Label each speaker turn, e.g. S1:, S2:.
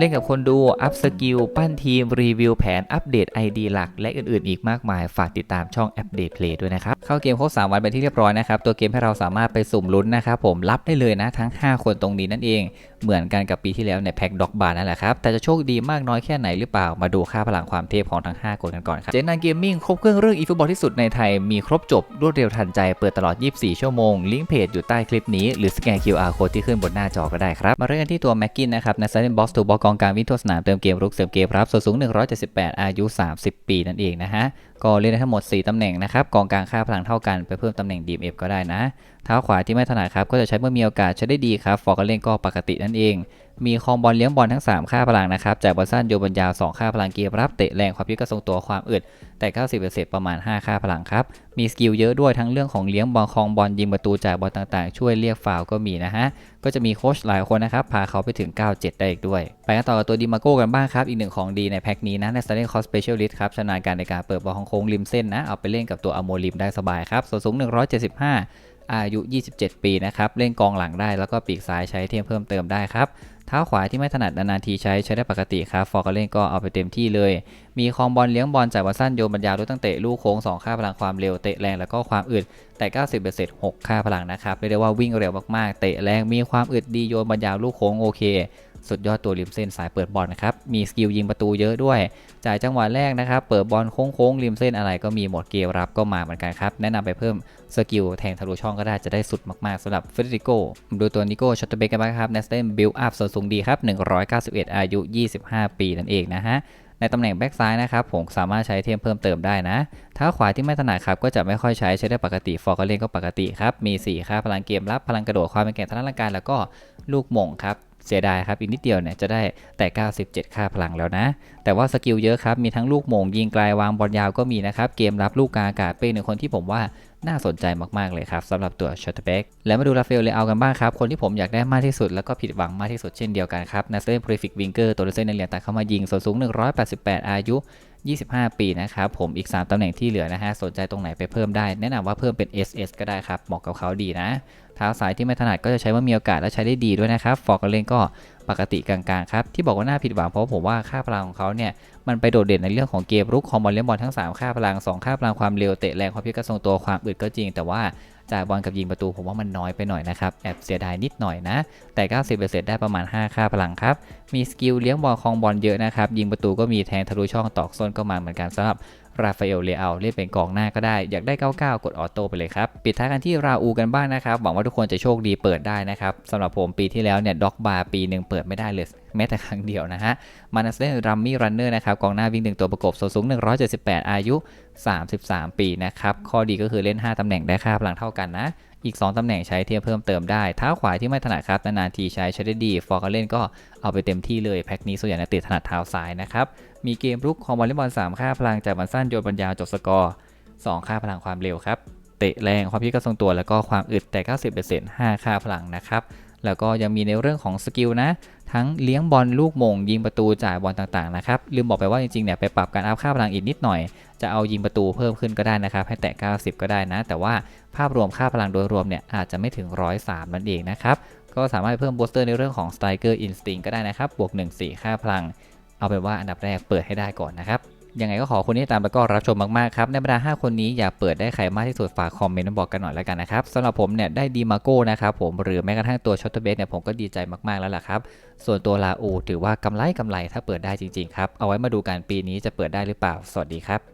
S1: เล่นกับคนดู อัพสกิล ปั้นทีม รีวิวแผน อัปเดต ID หลัก และอื่นๆ อีกมากมาย ฝากติดตามช่องแอปเดตเพลย์ด้วยนะครับ เข้าเกมครบ 3 วันเป็นที่เรียบร้อยนะครับ ตัวเกมให้เราสามารถไปสุ่มลุ้นนะครับผม รับได้เลยนะทั้ง 5 คนตรงนี้นั่นเอง เหมือนกันกับปีที่แล้วในแพ็กด็อกบาร์นั่นแหละครับ แต่จะโชคดีมากน้อยแค่ไหนหรือเปล่า มาดูค่าพลังความเทพของทั้ง 5 คนกันก่อนครับ เจนนันเกมมิ่งครบเครื่องเรื่องอีฟุตบอลที่สุดในไทย มีครบจบรวดเร็วทันใจ เปิดตลอด 24 ชั่วโมง ลิงก์เพจอยู่ใต้คลิปนี้ หรือสแกน QR code ที่ขึ้นบนหน้าจอก็ได้ครับ มาเริ่มกันที่ตัวแม็กกินนะครับในไซเ e นบอกซ์ทูบอลกองกลางวิ่งทั่วสนามเติมเกมรุกเสริมเกมรับส่วนสูง 178 อายุ 30 ปีนั่นเองนะฮะ ก็เล่นได้ทั้งหมด 4 ตำแหน่งนะครับ กองกลางค่าพลังเท่ากันไปเพิ่มตำแหน่ง DMF ก็ได้นะ เท้าขวาที่ไม่ถนัดครับ ก็จะใช้เมื่อมีโอกาสใช้ได้ดีครับ ฟอร์กเล่นก็ปกตินั่นเอง มีคองบอลเลี้ยงบอลทั้ง 3 ค่าพลังนะครับจากบอลสั้นโยบอลยาว 2 ค่าพลังเกมรับเตะแรงความยืดกระทรงตัวความอึดแต่ 90%ประมาณ 5 ค่าพลังครับ มีสกิลเยอะด้วยทั้งเรื่องของเลี้ยงบอลคองบอลยิงประตูจากบอลต่างๆ ช่วยเรียกฟาวก็มีนะฮะ ก็จะมีโค้ชหลายคนนะครับ พาเขาไปถึง 97 ได้อีกด้วย ไปกันต่อกับตัวดิมาโก้กันบ้างครับ อีกหนึ่งของดีในแพ็คนี้นะใน Starting Cost Specialist ครับชำนาญการในการเปิดบอลของโค้งริมเส้นนะเอาไปเล่นกับตัวอโมริมได้สบายครับส่วนสูง 175อายุ 27 ปีนะครับ เล่นกองหลังได้ แล้วก็ปีกซ้ายใช้เทียมเพิ่มเติมได้ครับ เท้าขวาที่ไม่ถนัดนานๆทีใช้ใช้ได้ปกติครับ ฟอร์กเล่นก็เอาไปเต็มที่เลย มีคองบอลเลี้ยงบอลจ่ายบอลสั้นโยนบรรยาวด้วยตั้งเตะลูกโค้ง2ค่าพลังความเร็วเตะแรงแล้วก็ความอึดแต่ 90% 6ค่าพลังนะครับเรียกได้ว่าวิ่งเร็วมากๆ เตะแรงมีความอึดดีโยนบรรยาวลูกโค้งโอเค สุดยอดตัวริมเส้นสายเปิดบอลนะครับ มีสกิลยิงประตูเยอะด้วย จ่ายจังหวะแรกนะครับ เปิดบอลโค้งๆริมเส้นอะไรก็มีหมดเกมรับก็มาเหมือนกันครับ แนะนำไปเพิ่มสกิลแทงทะลุช่องก็ได้จะได้สุดมากๆสำหรับเฟรดิโกดูตัวนิโก้ช็อตเตเบกกันบ้างครับเนสเตนบิลอัพส่วนสูงดีครับ 191 อายุ 25 ปีนั่นเองนะฮะในตำแหน่งแบ็กซ้ายนะครับผมสามารถใช้เทมเพิ่มเติมได้นะเท้าขวาที่ไม่ถนัดครับก็จะไม่ค่อยใช้ใช้ได้ปกติฟอร์กเล่นก็ปกติครับมี4ค่าพลังเกมรับพลังกระโดดความเป็นแก่งทางด้านร่างกายแล้วก็ลูกหม่งครับ เสียดายครับอีกนิดเดียวเนี่ยจะได้แต่ 97 ค่าพลังแล้วนะ แต่ว่าสกิลเยอะครับ มีทั้งลูกโมงยิงไกลวางบอลยาวก็มีนะครับ เกมรับลูกกลางอากาศเป็นหนึ่งคนที่ผมว่าน่าสนใจมาก ๆ เลยครับสำหรับตัวชอตเบกแล้วมาดูราฟลเอลเลอากันบ้างครับ คนที่ผมอยากได้มากที่สุด แล้วก็ผิดหวังมากที่สุดเช่นเดียวกันครับนัสเซนพริฟิกวิงเกอร์ตัวเส้นในเหรียญตัดเข้ามายิงส่วนสูง 188 อายุ 25 ปีนะครับผมอีก 3ตำแหน่งที่เหลือนะฮะสนใจตรงไหนไปเพิ่มได้ แนะนำว่าเพิ่มเป็น SS ก็ได้ครับเหมาะกับเขาดีนะเท้าซ้ายที่ไม่ถนัดก็จะใช้ว่ามีโอกาสและใช้ได้ดีด้วยนะครับฟอร์กเล่นก็ปกติกลางๆครับที่บอกว่าน่าผิดหวังเพราะผมว่าค่าพลังของเขาเนี่ยมันไปโดดเด่นในเรื่องของเกมรุกคอมบอลเลี้ยงบอลทั้ง 3 ค่าพลัง 2 ค่าพลังความเร็วเตะแรงความพิกระทรงตัวความอึดก็จริง แต่ว่า จ่ายบอลกับยิงประตูผมว่ามันน้อยไปหน่อยนะครับแอบเสียดายนิดหน่อยนะ แต่ 90%ได้ประมาณ 5 ค่าพลังครับ มีสกิลเลี้ยงบอลคองบอลเยอะนะครับยิงประตูก็มีแทงทะลุช่องตอกโซนก็มาเหมือนกันสำหรับราฟาเอลเลอาเล่นเป็นกองหน้าก็ได้ อยากได้ 99 กดออโต้ไปเลยครับ ปิดท้ายกันที่ราอูกันบ้างนะครับ หวังว่าทุกคนจะโชคดีเปิดได้นะครับสำหรับผมปีที่แล้วเนี่ยด็อกบาร์ปีหนึ่งเปิดไม่ได้เลยแม้แต่ครั้งเดียวนะฮะ มานัสเล่นรัมมี่รันเนอร์นะครับกองหน้าวิ่งหนึ่งตัวประกบส่วนสูง 178 อายุ 33 ปีนะครับ ข้อดีก็คือเล่น 5 ตำแหน่งได้ค่าพลังเท่ากันนะ อีก 2 ตำแหน่งใช้เทียบเพิ่มเติมได้เท้าขวาที่ไม่ถนัดครับนานๆทีใช้ใช้ได้ดี ฟอร์กเล่นก็เอาไปเต็มที่เลยแพ็คนี้ส่วนใหญ่ติดถนัดเท้าซ้ายนะครับ มีเกมรุกของบอลเลย์บอล3ค่าพลังจากบอลสั้นโยนบอลยาวจบสกอร์ 2 ค่าพลังความเร็วครับ เตะแรงความพิกระทรงตัวแล้วก็ความอึดแต่ 90% 5 ค่าพลังนะครับแล้วก็ยังมีในเรื่องของสกิลนะ ทั้งเลี้ยงบอลลูกมง ยิงประตูจ่ายบอลต่างๆนะครับ ลืมบอกไปว่าจริงๆเนี่ยไปปรับการอัพค่าพลังอีกนิดหน่อย จะเอายิงประตูเพิ่มขึ้นก็ได้นะครับ ให้แตะ 90 ก็ได้นะ แต่ว่าภาพรวมค่าพลังโดยรวมเนี่ยอาจจะไม่ถึง 103 นั่นเองนะครับ ก็สามารถเพิ่มบูสเตอร์ในเรื่องของ Striker Instinct ก็ได้นะครับ บวก 1 4 ค่าพลัง เอาเป็นว่าอันดับแรกเปิดให้ได้ก่อนนะครับยังไงก็ขอคนที่ตามแล้วก็รับชมมากๆครับในบรรดา5คนนี้อยากเปิดได้ใครมากที่สุดฝากคอมเมนต์มาบอกกันหน่อยแล้วกันนะครับสำหรับผมเนี่ยได้ดีมาโก้นะครับผมหรือแม้กระทั่งตัวช็อตเตอร์เบสเนี่ยผมก็ดีใจมากๆแล้วล่ะครับส่วนตัวลาอูถือว่ากำไรกำไรถ้าเปิดได้จริงๆครับเอาไว้มาดูกันปีนี้จะเปิดได้หรือเปล่า สวัสดีครับ